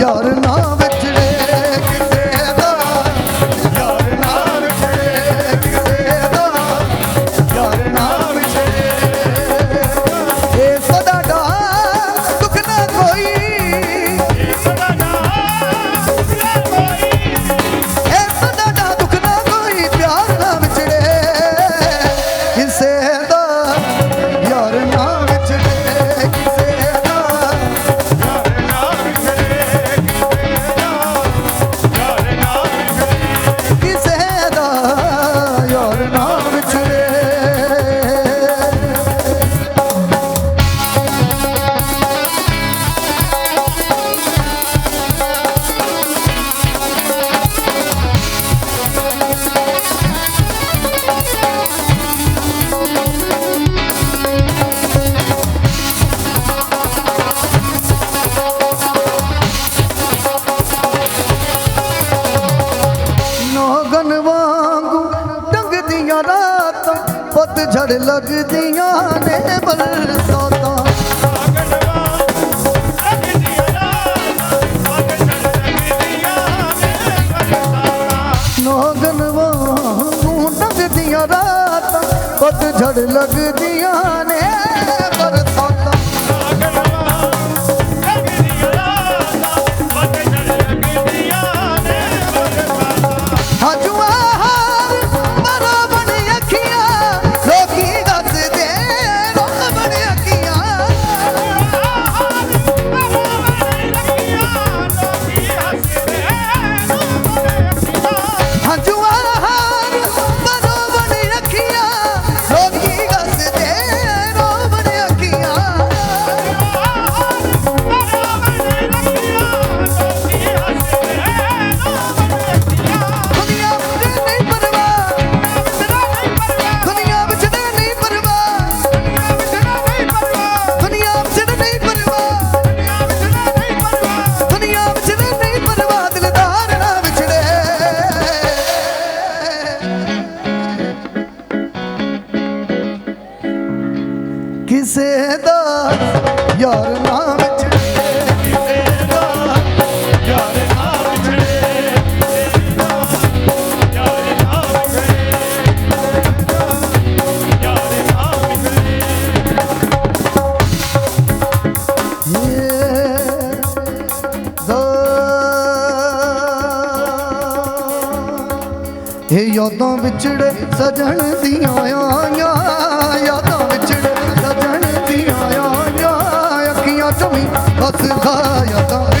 ਯਾਰ ਨਾ ਵਿਛੜੇ ਲੱਗਦੀਆਂ ਨੇ। ਯਾਰ ਨਾ ਇਹ ਯਾਦਾਂ ਵਿਛੜੇ ਸਜਣ ਦੀਆਂ ਆਈਆਂ। 罰がやだ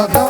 your door.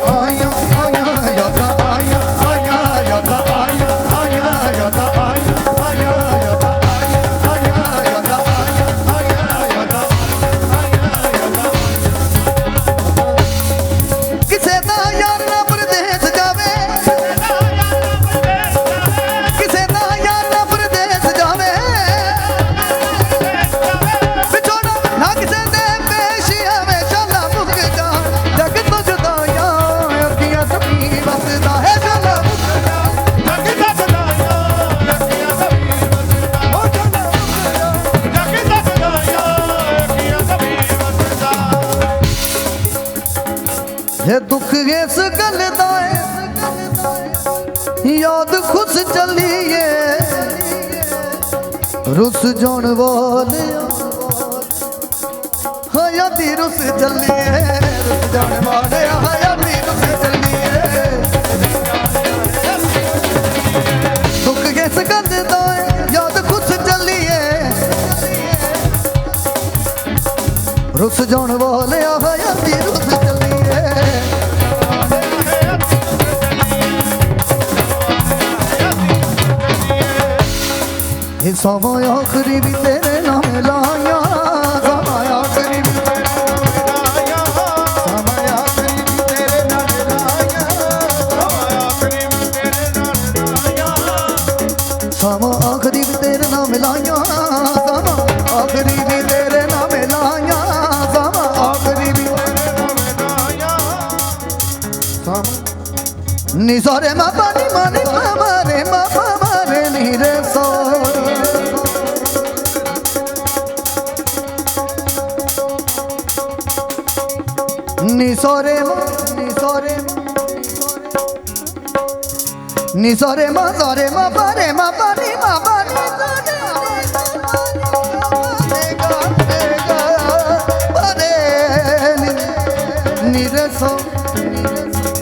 ਰੁੱਸ ਜਾਣ ਵਾਲਿਆ ਹਯਾਤੀ ਰੁੱਸ ਚੱਲੀਏ ਰੁੱਸ ਜਾਣ ਵਾਲਿਆ ਹਯਾਤੀ ਰੁੱਸ ਚੱਲੀਏ ਦੁੱਖ ਇਸ ਗੱਲ ਦਾ ਏ, ਯਾਦ ਖੁਸ ਚੱਲੀਏ ਰੁੱਸ ਜਾਣ ਵਾਲਿਆ ਹਯਾਤੀ ਰੁੱਸ ਚੱਲੀਏ ਆਖਰੀ ਵੀ ਤੇਰੇ ਨਾਮ ਲਾਇਆ ਸਮਾਂ ਆਖਰੀ ਵੀ ਤੇਰੇ ਨਾਮ ਲਾਇਆ ਸਮਾਂ ਆਖਰੀ ਵੀ ਤੇਰੇ ਨਾਮ ਲਾਇਆ ਸਮਾਂ ਆਖਰੀ ਵੀ ਤੇਰੇ ਨਾਮ ਲਾਇਆ ਸਮਾਂ ਆਖਰੀ ਵੀ ਨੀ ਸਾਰੇ ਮਾ ਮਾਨੀ ਮਾਰੇ ਮਾ ਮਾਰੇ ਨੀ ਰੇ ਸੋ নিসরে নিসরে নিসরে মা সরে মা পারে মা পারে মা পারে নিরস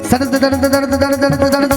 সরদ দরদ দরদ দরদ দরদ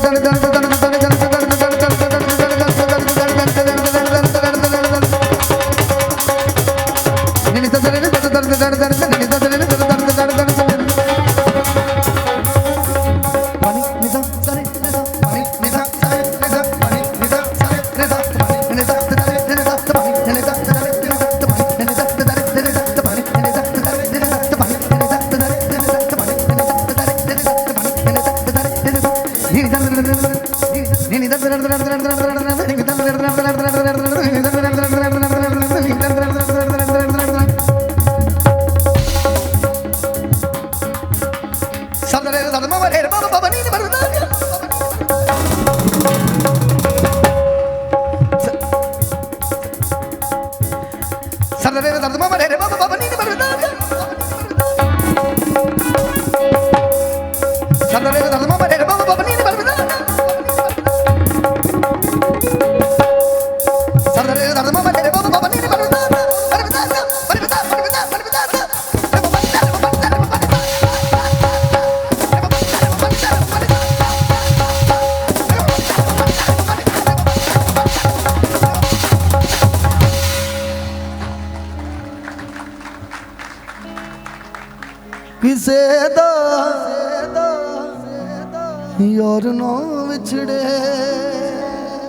Dizer ਯਾਰ ਨਾ ਵਿਛੜੇ।